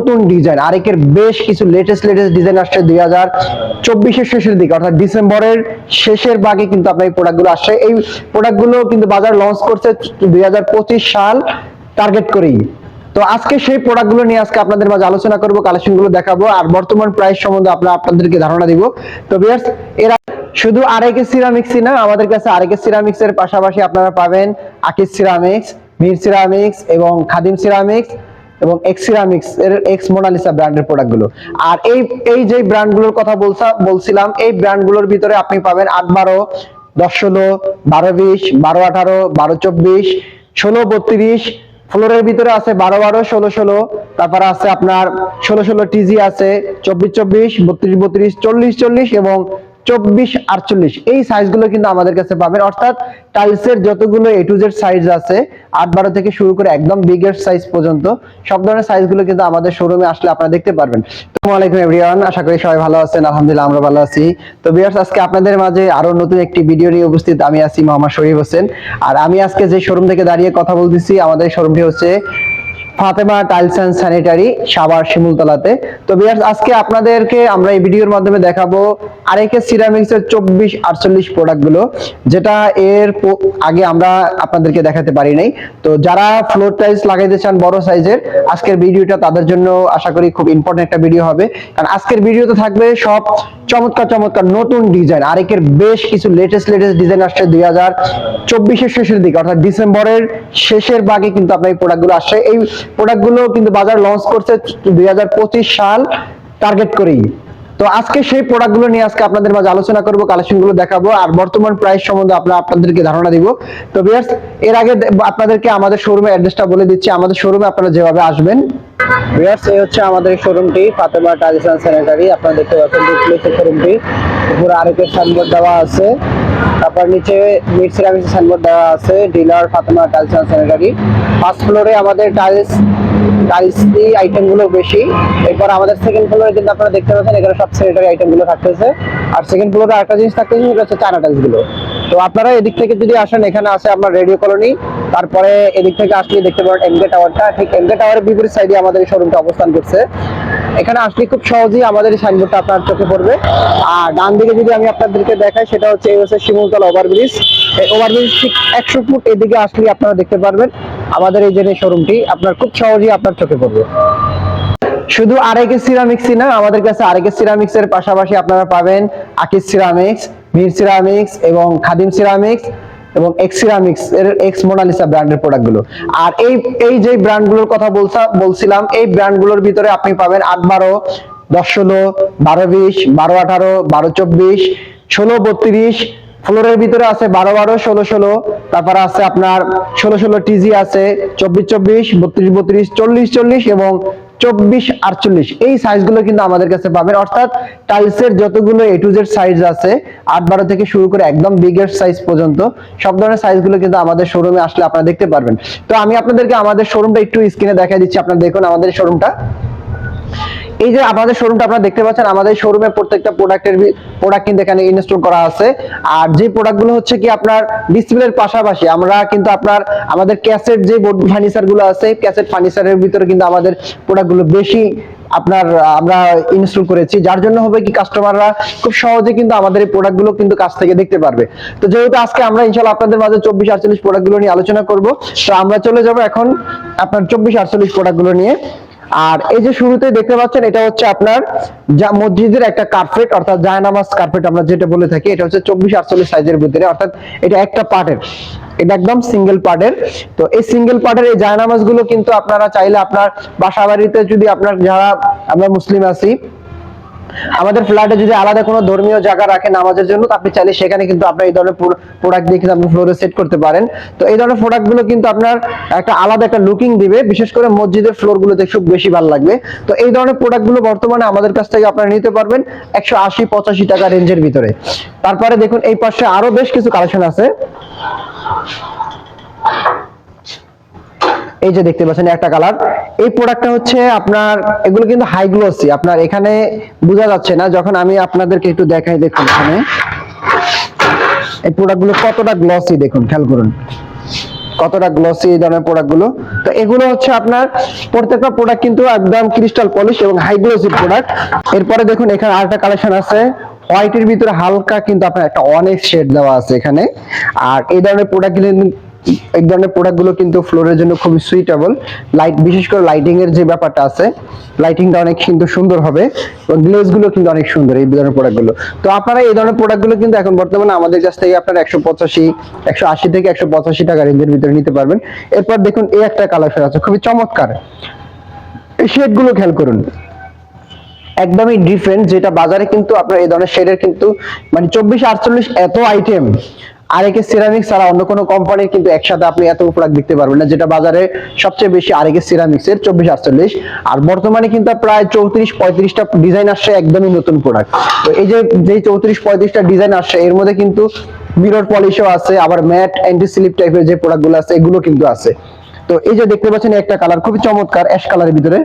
নতুন ডিজাইন, আরেকের বেশ কিছু লেটেস্ট লেটেস্ট ডিজাইন আসছে দুই হাজার চব্বিশের শেষের দিকে, অর্থাৎ ডিসেম্বরের শেষের ভাগে কিন্তু আপনার এই প্রোডাক্টগুলো আসছে। এই প্রোডাক্টগুলো কিন্তু বাজার লঞ্চ করছে দুই সাল টার্গেট করেই। তো আজকে সেই প্রোডাক্টগুলো নিয়ে আজকে আপনাদের মাঝে আলোচনা করব কালেকশনগুলো দেখাবো, আর বর্তমান প্রাইস সম্বন্ধে আমরা আপনাদেরকে ধারণা দিব। তো বিয়ার্স এরা শুধু আরেকে সিরামিক্সই না, আমাদের কাছে আরেকে সিরামিক্স এর পাশাপাশি আপনারা পাবেন আকিস সিরামিক্স মির সিরামিক্স এবং খাদিম সিরামিক্স এবং এক্স সিরামিক্স এর এক্স মোনালিসা ব্র্যান্ডের প্রোডাক্টগুলো আর এই এই যে ব্র্যান্ডগুলোর কথা বলছা, বলছিলাম, এই ব্র্যান্ডগুলোর ভিতরে আপনি পাবেন আট বারো, দশ ষোলো, বারো বিশ, বারো আঠারো, বারো চব্বিশ, ষোলো বত্রিশ ফ্লোরের ভিতরে আছে বারো বারো, ষোলো ষোলো, তারপরে আছে আপনার ষোলো ষোলো টিজি আছে, চব্বিশ চব্বিশ, বত্রিশ বত্রিশ, চল্লিশ চল্লিশ এবং চব্বিশ আটচল্লিশ। এই সাইজগুলো কিন্তু আমাদের কাছে পাবেন। অর্থাৎ টাইলসের যতগুলো এ টু জেড সাইজ আছে, আট বারো থেকে শুরু করে একদম বিগের সাইজ পর্যন্ত, সব ধরনের সাইজগুলো কিন্তু আমাদের শোরুমে আসলে আপনারা দেখতে পারবেন। এভরিওয়ান আশা করি সবাই ভালো আছেন, আলহামদুলিল্লাহ আমরা ভালো আছি। তো আজকে আপনাদের মাঝে নতুন একটি ভিডিও নিয়ে উপস্থিত আমি আছি মোহাম্মদ শরীফ হোসেন। আর আমি আজকে যে শোরুম থেকে দাঁড়িয়ে কথা বলতেছি, আমাদের শোরুমটি হচ্ছে Fatema tiles and sanitary Savar শিমুলতলাতে। তো বিয়ার্স আজকে আপনাদেরকে আমরা এই ভিডিওর মাধ্যমে দেখাবো আরেকে সিরামিক্স এর চব্বিশ আটচল্লিশ প্রোডাক্টগুলো যেটা এর আগে আমরা আপনাদেরকে দেখাতে পারি নাই। তো যারা ফ্লোর টাইলস লাগাইতে চান বড় সাইজের আজকের ভিডিওটা তাদের জন্য আশা করি খুব ইম্পর্টেন্ট একটা ভিডিও হবে। কারণ আজকের ভিডিওতে থাকবে সব চমৎকার চমৎকার নতুন ডিজাইন আরেকের বেশ কিছু লেটেস্ট লেটেস্ট ডিজাইন আসছে দুই হাজার চব্বিশের শেষের দিকে, অর্থাৎ ডিসেম্বরের শেষের ভাগে কিন্তু আপনার এই প্রোডাক্টগুলো আসছে। এই প্রোডাক্টগুলো কিন্তু বাজার লঞ্চ করছে দুই সাল টার্গেট করেই। তো আজকে সেই প্রোডাক্টগুলো নিয়ে আজকে আপনাদের মাঝে আলোচনা করব কালেকশনগুলো দেখাবো, আর বর্তমান প্রাইস সম্বন্ধে আমরা আপনাদেরকে ধারণা দিব। তো ভিউয়ার্স এর আগে আপনাদেরকে আমাদের শোরুমের অ্যাড্রেসটা বলে দিচ্ছি। আমাদের শোরুমে আপনারা যেভাবে আসবেন ভিউয়ার্স এই হচ্ছে আমাদের শোরুমটি ফাতেমা টাইলস অ্যান্ড স্যানিটারি আপনারা দেখতে পাচ্ছেন শোরুমটি উপরে আরেকের সাইনবোর্ড দেওয়া আছে। তারপর নিচে মিড সিরামিক সাইনবোর্ড দেওয়া আছে, dealer, Fatema tiles and sanitary first ফ্লোরে আমাদের টাইলস টাইলস দিয়ে আইটেমগুলো বেশি। এরপর আমাদের সেকেন্ড ফ্লোরে কিন্তু আপনারা দেখতে পাচ্ছেন, এখানে সব স্যানিটারি আইটেমগুলো থাকতেছে। আর সেকেন্ড ফ্লোরে আরেকটা জিনিস থাকতেছে, সেটা হচ্ছে চায়না টাইলসগুলো তো আপনারা এদিক থেকে যদি আসেন, এখানে আছে আপনার রেডিও কলোনি। তারপরে এদিক থেকে আসলে দেখতে পারেন এমকে টাওয়ারটা ঠিক এমকে টাওয়ারের বিপরীত সাইডে আমাদের শোরুমটা অবস্থান করছে। এখানে আসলে খুব সহজেই আমাদের সাইনবোর্ডটা আপনার চোখে পড়বে। আর ডান দিকে যদি আমি আপনাদেরকে দেখাই, সেটা হচ্ছে এই হচ্ছে শিমুলতলা ওভারব্রিজ। এই ওভারব্রিজ ঠিক একশো ফুট এদিকে আসলে আপনারা দেখতে পারবেন আমাদের এই যে শোরুমটি আপনার খুব সহজেই আপনার চোখে পড়বে। শুধু আরেকে সিরামিক্সই না, আমাদের কাছে আরেকে সিরামিক্স এর পাশাপাশি আপনারা পাবেন আকিস সিরামিক্স মির সিরামিক্স এবং খাদিম সিরামিক্স এবং এক্স সিরামিক্স এর এক্স মোনালিসা ব্র্যান্ডের প্রোডাক্টগুলো আর এই এই যে ব্র্যান্ডগুলোর কথা বলছা, বলছিলাম, এই ব্র্যান্ডগুলোর ভিতরে আপনি পাবেন আট বারো, দশ ষোলো, বারো বিশ, বারো আঠারো, বারো চব্বিশ, ষোলো বত্রিশ ফ্লোরের ভিতরে আছে বারো বারো, ষোলো ষোলো, তারপরে আছে আপনার ষোলো ষোলো টিজি আছে, চব্বিশ চব্বিশ, বত্রিশ বত্রিশ, চল্লিশ চল্লিশ এবং চব্বিশ আটচল্লিশ। এই সাইজগুলো কিন্তু আমাদের কাছে পাবেন। অর্থাৎ টাইলসের যতগুলো এ টু জেড সাইজ আছে, আট বারো থেকে শুরু করে একদম বিগেস্ট সাইজ পর্যন্ত, সব ধরনের সাইজগুলো কিন্তু আমাদের শোরুমে আসলে আপনারা দেখতে পারবেন। তো আমি আপনাদেরকে আমাদের শোরুমটা একটু স্ক্রিনে দেখা দিচ্ছি। আপনারা দেখুন আমাদের শোরুমটা এই যে আমাদের শোরুমটা আপনারা দেখতে পাচ্ছেন, আমাদের শোরুমে প্রত্যেকটা প্রোডাক্টের প্রোডাক্ট কিন্তু এখানে ইনস্টল করা আছে। আর যে প্রোডাক্টগুলো হচ্ছে কি আপনার ডিসপ্লের পাশাপাশি, আমরা কিন্তু আপনার, আমাদের ক্যাসেট যে বোর্ড ফার্নিচারগুলো আছে ক্যাসেট ফার্নিচারের ভিতরে কিন্তু আমাদের প্রোডাক্টগুলো বেশি আপনার, আমরা ইনস্টল করেছি। যার জন্য হবে কি কাস্টমাররা খুব সহজে কিন্তু আমাদের এই প্রোডাক্টগুলো কিন্তু কাছ থেকে দেখতে পারবে। তো যেহেতু আজকে আমরা ইনশাল্লাহ আপনাদের মাঝে চব্বিশ আটচল্লিশ প্রোডাক্টগুলো নিয়ে আলোচনা করব, তো আমরা চলে যাব এখন আপনার চব্বিশ আটচল্লিশ প্রোডাক্টগুলো নিয়ে। আর এই যে শুরুতে দেখতে পাচ্ছেন, এটা হচ্ছে আপনার যা মসজিদের একটা কার্পেট অর্থাৎ জায়নামাজ কার্পেট আমরা যেটা বলে থাকি, এটা হচ্ছে চব্বিশ আটচল্লিশ সাইজের ভিতরে, অর্থাৎ এটা একটা পার্টের এটা একদম সিঙ্গেল পার্টের তো এই সিঙ্গেল পার্টের এই জায়নামাজগুলো কিন্তু আপনারা চাইলে আপনার বাসা বাড়িতে যদি আপনার, যারা আমরা মুসলিম আছি আমাদের ফ্ল্যাটে যদি আলাদা কোনো ধর্মীয় জায়গা রাখেন নামাজের জন্য আপনি চাইলে সেখানে কিন্তু আপনার এই ধরনের প্রোডাক্ট দিয়ে কিন্তু আপনি ফ্লোরে সেট করতে পারেন। তো এই ধরনের প্রোডাক্টগুলো কিন্তু আপনার একটা আলাদা একটা লুকিং দিবে, বিশেষ করে মসজিদের ফ্লোর গুলোতে খুব বেশি ভালো লাগবে। তো এই ধরনের প্রোডাক্টগুলো বর্তমানে আমাদের কাছ থেকে আপনারা নিতে পারবেন একশো আশি, পঁচাশি টাকা রেঞ্জের ভিতরে। তারপরে দেখুন, এই পাশে আরও বেশ কিছু কালেকশন আছে। এই যে দেখতে পাচ্ছেন একটা কালার এই প্রোডাক্টটা হচ্ছে আপনার, এগুলো কিন্তু হাই গ্লোসি আপনার এখানে বোঝা যাচ্ছে না, যখন আমি আপনাদেরকে একটু দেখাই, দেখুন এখানে। এই প্রোডাক্টগুলো কতটা গ্লসি দেখুন, খেয়াল করুন। কতটা গ্লসি এই ধরনের প্রোডাক্টগুলো তো এগুলো হচ্ছে আপনার, প্রত্যেকটা প্রোডাক্ট কিন্তু একদম ক্রিস্টাল পলিশ এবং হাই গ্লোসি প্রোডাক্ট এরপরে দেখুন, এখানে আরেকটা কালেকশন আছে। হোয়াইটের ভিতরে হালকা কিন্তু আপনার একটা অনেক শেড দেওয়া আছে এখানে। আর এই ধরনের প্রোডাক্ট এই ধরনের প্রোডাক্টগুলো কিন্তু ফ্লোরের জন্য খুবই সুইটেবল লাইট বিশেষ করে লাইটিং এর যে ব্যাপারটা আছে লাইটিংটা অনেক কিন্তু সুন্দর হবে এবং গ্লেজগুলো কিন্তু অনেক সুন্দর এই ধরনের প্রোডাক্টগুলো তো আপনারা এই ধরনের প্রোডাক্টগুলো কিন্তু এখন বর্তমানে আমাদের কাছ থেকে আপনারা একশো পঁচাশি, একশো আশি থেকে একশো পঁচাশি টাকা রেঞ্জের ভিতরে নিতে পারবেন। এরপর দেখুন এই একটা কালেকশন আছে, খুবই চমৎকার। এই শেডগুলো খেয়াল করুন। একদমই ডিফারেন্ট যেটা বাজারে কিন্তু আপনার এই ধরনের শেডের কিন্তু মানে চব্বিশ আটচল্লিশ এত আইটেম আরেকে সিরামিক্স ছাড়া অন্য কোনো কোম্পানির কিন্তু একসাথে আপনি এত প্রোডাক্ট পারবেন না, যেটা বাজারে সবচেয়ে বেশি আরেকে সিরামিক্স এর চব্বিশ আটচল্লিশ। আর বর্তমানে কিন্তু প্রায় চৌত্রিশ পঁয়ত্রিশটা ডিজাইন আসছে একদমই নতুন প্রোডাক্ট তো এই যে যে চৌত্রিশ পঁয়ত্রিশটা ডিজাইন আসছে, এর মধ্যে কিন্তু মিরর পলিশও আছে, আবার ম্যাট অ্যান্টি স্লিপ টাইপের যে প্রোডাক্টগুলো আছে, এগুলো কিন্তু আছে। তো এই যে দেখতে পাচ্ছেন একটা কালার খুবই চমৎকার অ্যাশ কালারের ভিতরে।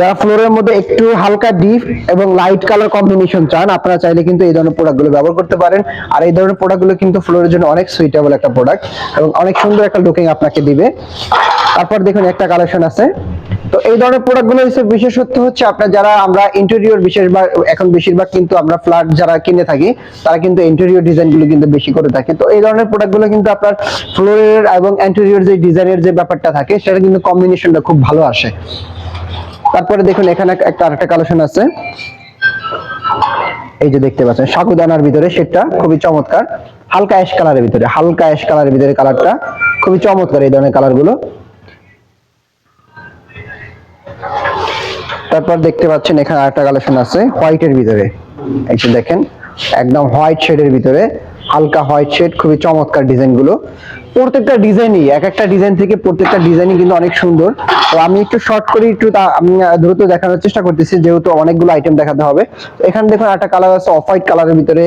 যারা ফ্লোরের মধ্যে একটু হালকা ডিপ এবং লাইট কালার কম্বিনেশন চান, আপনারা চাইলে কিন্তু এই ধরনের প্রোডাক্টগুলো ব্যবহার করতে পারেন। আর এই ধরনের প্রোডাক্টগুলো কিন্তু ফ্লোরের জন্য অনেক সুইটেবল একটা প্রোডাক্ট এবং অনেক সুন্দর একটা লুকিং আপনাকে দিবে। তারপর দেখুন একটা কালেকশন আছে। তো এই ধরনের প্রোডাক্টগুলো হচ্ছে বিশেষত্ব হচ্ছে আপনার যারা আমরা ইন্টেরিয়র বিশেষভাগ, এখন বেশিরভাগ কিন্তু আমরা ফ্ল্যাট যারা কিনে থাকি, তারা কিন্তু ইন্টেরিয়র ডিজাইনগুলো কিন্তু বেশি করে থাকে। তো এই ধরনের প্রোডাক্টগুলো কিন্তু আপনার ফ্লোরের এবং ইন্টেরিয়র যে ডিজাইনের যে ব্যাপারটা থাকে, সেটা কিন্তু কম্বিনেশনটা খুব ভালো আসে। তারপরে দেখুন, এখানে একটা আরেকটা কালেকশন আছে। এই যে দেখতে পাচ্ছেন সাগুদানার ভিতরে সেটা খুবই চমৎকার। হালকা অ্যাশ কালারের ভিতরে, হালকা অ্যাশ কালারের ভিতরে কালারটা খুবই চমৎকার এই ধরনের কালারগুলো। তারপর দেখতে পাচ্ছেন, এখানে আরেকটা কালেকশন আছে হোয়াইটের ভিতরে। এই দেখেন, একদম হোয়াইট শেডের ভিতরে হালকা হোয়াইট শেড খুবই চমৎকার ডিজাইনগুলো। প্রত্যেকটা ডিজাইনই এক একটা ডিজাইন থেকে প্রত্যেকটা ডিজাইনই কিন্তু অনেক সুন্দর। তো আমি একটু শর্ট করে একটু আমি, দ্রুত দেখানোর চেষ্টা করতেছি যেহেতু অনেকগুলো আইটেম দেখাতে হবে। এখানে দেখুন একটা কালার আছে অফ হোয়াইট কালারের ভিতরে।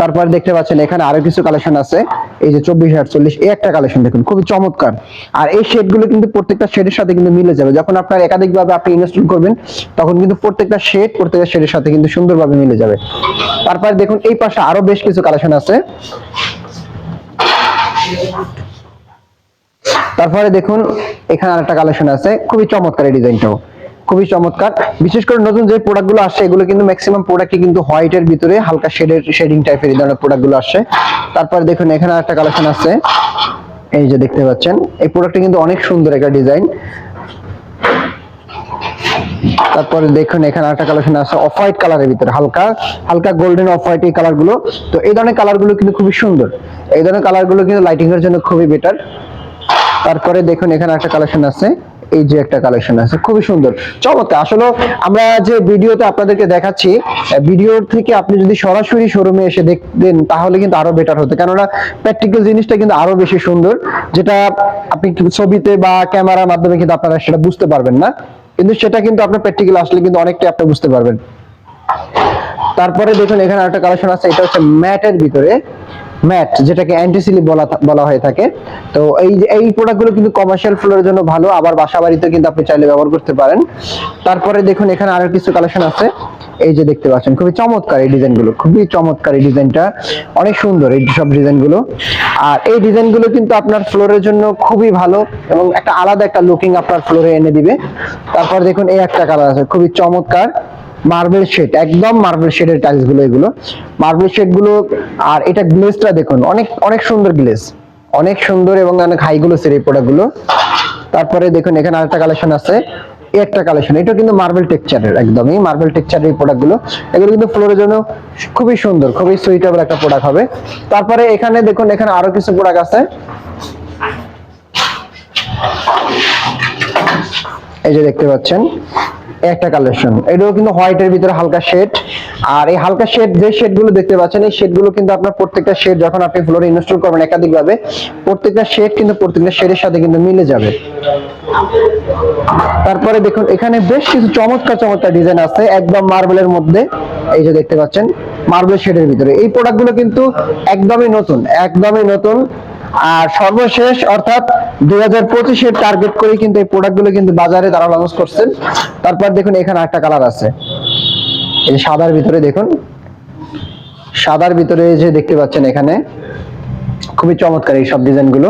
তারপর দেখতে পাচ্ছেন, এখানে আরও কিছু কালেকশন আছে। এই যে চব্বিশ আটচল্লিশ এই একটা কালেকশন দেখুন, খুবই চমৎকার। আর এই শেডগুলো কিন্তু প্রত্যেকটা শেডের সাথে কিন্তু মিলে যাবে। যখন আপনার একাধিক ভাবে আপনি ইনস্টল করবেন, তখন কিন্তু প্রত্যেকটা শেড প্রত্যেকটা শেডের সাথে কিন্তু সুন্দরভাবে মিলে যাবে। তারপরে দেখুন, এই পাশে আরও বেশ কিছু কালেকশন আছে। তারপরে দেখুন, এখানে আরেকটা কালেকশন আছে, খুবই চমৎকার এই ডিজাইনটাও। খুবই চমৎকার। বিশেষ করে নতুন যে প্রোডাক্টগুলো আসছে, এগুলো কিন্তু ম্যাক্সিমাম প্রোডাক্টই কিন্তু হোয়াইটের ভিতরে হালকা শেডের শেডিং টাইপের এই ধরনের প্রোডাক্টগুলো আসছে। তারপরে দেখুন, এখানে একটা কালেকশন আছে। এই যে দেখতে পাচ্ছেন, এই প্রোডাক্টটা কিন্তু অনেক সুন্দর একটা ডিজাইন তারপরে দেখুন, এখানে একটা কালেকশন আছে অফ হোয়াইট কালারের ভিতরে, হালকা হালকা গোল্ডেন অফ হোয়াইট এই কালারগুলো তো এই ধরনের কালারগুলো কিন্তু খুবই সুন্দর। এই ধরনের কালারগুলো কিন্তু লাইটিং এর জন্য খুবই বেটার তারপরে দেখুন, এখানে একটা কালেকশন আছে। এই যে একটা কালেকশন আছে, খুবই সুন্দর। চমৎকার। আসলে আমরা যে ভিডিওতে আপনাদেরকে দেখাচ্ছি ভিডিওর থেকে আপনি যদি সরাসরি শোরুমে এসে দেখতেন তাহলে কিন্তু আরও বেটার হতো। কেননা প্র্যাকটিক্যাল জিনিসটা কিন্তু আরও বেশি সুন্দর, যেটা আপনি ছবিতে বা ক্যামেরার মাধ্যমে কিন্তু আপনারা সেটা বুঝতে পারবেন না। কিন্তু সেটা কিন্তু আপনার প্র্যাকটিক্যাল আসলে কিন্তু অনেকটাই আপনি বুঝতে পারবেন। তারপরে দেখুন, এখানে একটা কালেকশন আছে, এটা হচ্ছে ম্যাটের ভিতরে। ম্যাট, যেটাকে অ্যান্টিসিলিপ বলা বলা হয়ে থাকে। তো এই এই প্রোডাক্টগুলো কিন্তু কমার্শিয়াল ফ্লোরের জন্য ভালো, আবার বাসা বাড়িতে কিন্তু আপনি চাইলে ব্যবহার করতে পারেন। তারপরে দেখুন, এখানে আরও কিছু কালেকশন আছে। এই যে দেখতে পাচ্ছেন, খুবই চমৎকার এই ডিজাইনগুলো খুবই চমৎকার এই ডিজাইনটা অনেক সুন্দর এই সব ডিজাইনগুলো আর এই ডিজাইনগুলো কিন্তু আপনার ফ্লোরের জন্য খুবই ভালো এবং একটা আলাদা একটা লুকিং আপনার ফ্লোরে এনে দিবে। তারপর দেখুন, এই একটা কালার আছে, খুবই চমৎকার। মার্বেল শেড একদম মার্বেল শেডের টাইলসগুলো এগুলো। মার্বেল শেডগুলো, আর এটা গ্লেজটা দেখুন, অনেক অনেক সুন্দর গ্লেজ অনেক সুন্দর এবং অনেক হাই গুলো এই প্রোডাক্টগুলো। তারপরে দেখুন, এখানে আরেকটা কালেকশন আছে। একটা কালেকশন এটা কিন্তু মার্বেল টেক্সচারের একদমই মার্বেল টেক্সচারের প্রোডাক্টগুলো। এগুলো কিন্তু ফ্লোরের জন্য খুবই সুন্দর, খুবই সুইটেবল একটা প্রোডাক্ট হবে। তারপরে এখানে দেখুন, এখানে আরও কিছু প্রোডাক্ট আছে। এই যে দেখতে পাচ্ছেন। একটা কালেকশন এটাও কিন্তু হোয়াইটের ভিতরে হালকা শেড আর এই হালকা শেড যে শেডগুলো দেখতে পাচ্ছেন, এই শেডগুলো কিন্তু আপনার প্রত্যেকটা শেড যখন আপনি ফ্লোরে ইনস্টল করবেন একাধিক ভাবে প্রত্যেকটা শেড কিন্তু প্রত্যেকটা শেডের সাথে কিন্তু মিলে যাবে। তারপরে দেখুন, এখানে বেশ কিছু চমৎকার চমৎকার ডিজাইন আছে। একদম মার্বেলের মধ্যে, এই যে দেখতে পাচ্ছেন মার্বেল শেডের ভিতরে। এই প্রোডাক্টগুলো কিন্তু একদমই নতুন একদমই নতুন। আর সর্বশেষ, অর্থাৎ দুই হাজার পঁচিশের টার্গেট করে কিন্তু এই প্রোডাক্টগুলো কিন্তু বাজারে তারা লঞ্চ করছেন। তারপর দেখুন এখানে একটা কালার আছে। এই সাদার ভিতরে দেখুন। সাদার ভিতরে যে দেখতে পাচ্ছেন এখানে, খুবই চমৎকার এই সব ডিজাইনগুলো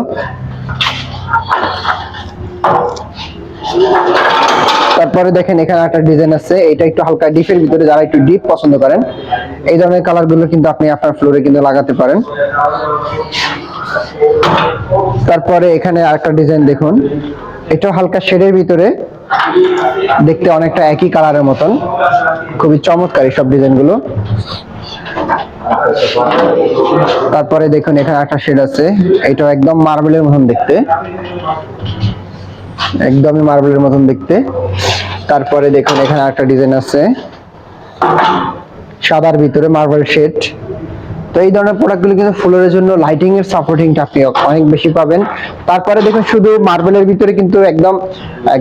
তারপরে দেখেন এখানে একটা ডিজাইন আছে। এটা একটু হালকা ডিপের ভিতরে যারা একটু ডিপ পছন্দ করেন, এই ধরনের কালারগুলো কিন্তু আপনি আপনার ফ্লোরে কিন্তু লাগাতে পারেন। তারপরে এখানে আরেকটা ডিজাইন দেখুন। এটা হালকা শেডের ভিতরে দেখতে অনেকটা একই কালারের মতন। খুবই চমৎকার সব ডিজাইনগুলো। তারপরে দেখুন, এখানে একটা শেড আছে। এটা একদম মার্বেলের মতন দেখতে। একদমই মার্বেলের মতন দেখতে। তারপরে দেখুন, এখানে একটা ডিজাইন আছে। সাদার ভিতরে মার্বেল শেড। তো এই ধরনের প্রোডাক্টগুলো কিন্তু ফ্লোরের জন্য লাইটিং এর সাপোর্টিংটা আপনি অনেক বেশি পাবেন। তারপরে দেখুন শুধু মার্বেলের ভিতরে কিন্তু একদম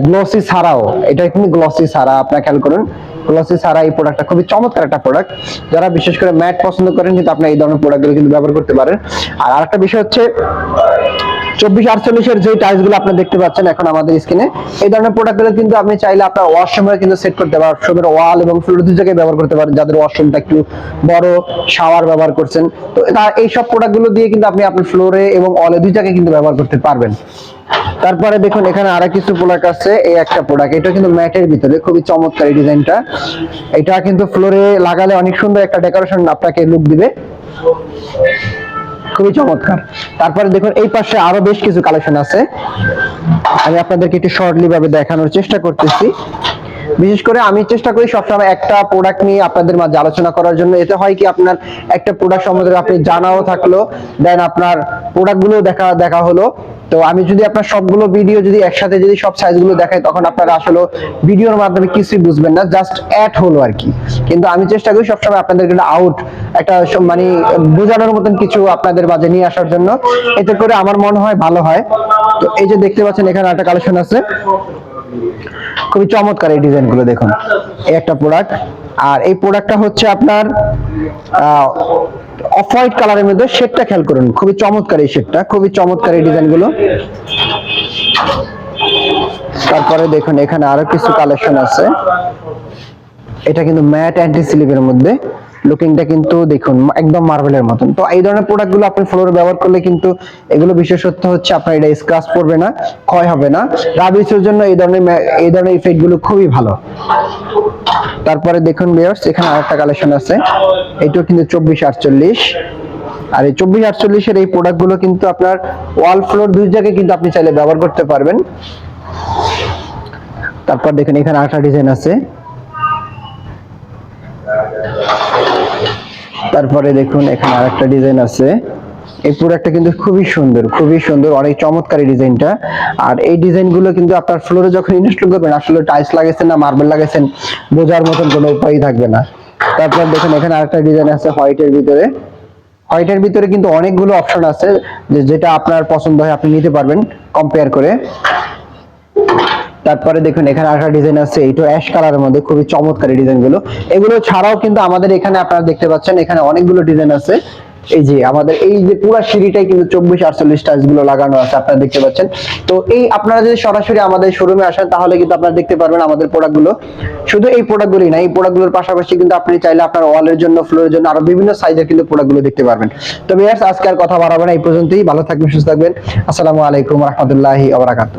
গ্লসি ছাড়াও, এটা কিন্তু গ্লসি ছাড়া, আপনার খেয়াল করুন গ্লসি ছাড়া এই প্রোডাক্টটা খুবই চমৎকার একটা প্রোডাক্ট যারা বিশেষ করে ম্যাট পছন্দ করেন কিন্তু আপনি এই ধরনের প্রোডাক্টগুলো কিন্তু ব্যবহার করতে পারেন। আর আরেকটা বিষয় হচ্ছে চব্বিশ আটচল্লিশের যে টাইলসগুলো আপনি দেখতে পাচ্ছেন এখন আমাদের স্ক্রিনে, এই ধরনের প্রোডাক্টগুলো কিন্তু আপনি চাইলে আপনার ওয়াশরুমে কিন্তু সেট করতে পারেন। ওয়াশরুমের ওয়াল এবং ফ্লোর দুই জায়গায় ব্যবহার করতে পারেন, যাদের ওয়াশরুমটা একটু বড় শাওয়ার ব্যবহার করছেন। তো এই সব প্রোডাক্টগুলো দিয়ে কিন্তু আপনি আপনার ফ্লোরে এবং ওয়ালে দুই জায়গায় কিন্তু ব্যবহার করতে পারবেন। তারপরে দেখুন, এখানে আরও কিছু প্রোডাক্ট আছে, এই একটা প্রোডাক্ট এটা কিন্তু ম্যাটের ভিতরে, খুবই চমৎকার এই ডিজাইনটা। এটা কিন্তু ফ্লোরে লাগালে অনেক সুন্দর একটা ডেকোরেশন আপনাকে লুক দিবে। খুবই চমৎকার। তারপরে দেখুন, এই পাশে আরও বেশ কিছু কালেকশন আছে। আমি আপনাদেরকে একটু শর্টলি ভাবে দেখানোর চেষ্টা করতেছি। বিশেষ করে আমি চেষ্টা করি সবসময় একটা প্রোডাক্ট নিয়ে আপনাদের মাঝে আলোচনা করার জন্য। এতে হয় কি, আপনার একটা প্রোডাক্ট সম্বন্ধে আপনি জানাও থাকল দেন আপনার প্রোডাক্টগুলো দেখা দেখা হলো। তো আমি যদি আপনার সবগুলো ভিডিও যদি একসাথে যদি সব সাইজগুলো দেখাই, তখন আপনারা আসলে ভিডিওর মাধ্যমে কিছুই বুঝবেন না জাস্ট অ্যাড হলো আর কি। কিন্তু আমি চেষ্টা করি সবসময় আপনাদেরকে আউট একটা মানে বোঝানোর মতন কিছু আপনাদের মাঝে নিয়ে আসার জন্য। এতে করে আমার মনে হয়, ভালো হয়। তো এই যে দেখতে পাচ্ছেন, এখানে একটা কালেকশন আছে। খুবই চমৎকার এই ডিজাইনগুলো দেখুন। এই একটা প্রোডাক্ট আর এই প্রোডাক্টটা হচ্ছে আপনার অফ হোয়াইট কালারের মধ্যে শেডটা খেয়াল করুন। খুবই চমৎকার এই শেডটা খুবই চমৎকার এই ডিজাইনগুলো তারপরে দেখুন, এখানে আরও কিছু কালেকশন আছে। এটা কিন্তু ম্যাট অ্যান্টি স্লিপের মধ্যে। লুকিংটা কিন্তু দেখুন, একদম মার্বেলের মতন। তো এই ধরনের প্রোডাক্টগুলো আপনি ফ্লোরে ব্যবহার করলে কিন্তু এগুলো বিশেষত্ব হচ্ছে আপনার এটা স্ক্র্যাচ পড়বে না, ক্ষয় হবে না। রাবিসের জন্য এই ধরনের এই ধরনের ইফেক্টগুলো খুবই ভালো। তারপরে দেখুন ভিউয়ার্স এখানে আরেকটা কালেকশন আছে। এটাও কিন্তু চব্বিশ আটচল্লিশ। আর এই চব্বিশ আটচল্লিশের এই প্রোডাক্টগুলো কিন্তু আপনার ওয়াল ফ্লোর দুই জায়গায় কিন্তু আপনি চাইলে ব্যবহার করতে পারবেন। তারপর দেখেন, এখানে আরেকটা ডিজাইন আছে। তারপরে দেখুন, এখানে আরেকটা ডিজাইন আছে। এই প্রোডাক্টটা কিন্তু খুবই সুন্দর খুবই সুন্দর, অনেক চমৎকার ডিজাইনটা। আর এই ডিজাইনগুলো কিন্তু আপনার ফ্লোরে যখন ইনস্টল করবেন, আসলে টাইলস লাগাইছেন না মার্বেল লাগাইছেন, বোঝার মতন কোনো উপায় থাকবে না। তারপর দেখুন, এখানে আরেকটা ডিজাইন আছে হোয়াইটের ভিতরে। হোয়াইটের ভিতরে কিন্তু অনেকগুলো অপশন আছে, যে যেটা আপনার পছন্দ হয় আপনি নিতে পারবেন কম্পেয়ার করে। তারপরে দেখুন, এখানে আরেকটা ডিজাইন আছে, এইটা অ্যাশ কালারের মধ্যে, খুবই চমৎকার ডিজাইনগুলো এগুলো ছাড়াও কিন্তু আমাদের এখানে আপনারা দেখতে পাচ্ছেন, এখানে অনেকগুলো ডিজাইন আছে। এই যে আমাদের এই যে পুরো সিঁড়িটাই কিন্তু চব্বিশ আটচল্লিশ টাইলসগুলো লাগানো আছে, আপনারা দেখতে পাচ্ছেন। তো এই আপনারা যদি সরাসরি আমাদের শোরুমে আসেন, তাহলে কিন্তু আপনারা দেখতে পারবেন আমাদের প্রোডাক্টগুলো। শুধু এই প্রোডাক্ট গুলোই না, এই প্রোডাক্টগুলোর পাশাপাশি কিন্তু আপনি চাইলে আপনার ওয়ালের জন্য ফ্লোরের জন্য আরও বিভিন্ন সাইজের কিন্তু প্রোডাক্টগুলো দেখতে পারবেন। তো ভিউয়ার্স আজকে আর কথা বাড়াবো না, এই পর্যন্তই। ভালো থাকবেন, সুস্থ থাকবেন। আসসালামু আলাইকুম রহমতুল্লাহি আবরাকাতুহ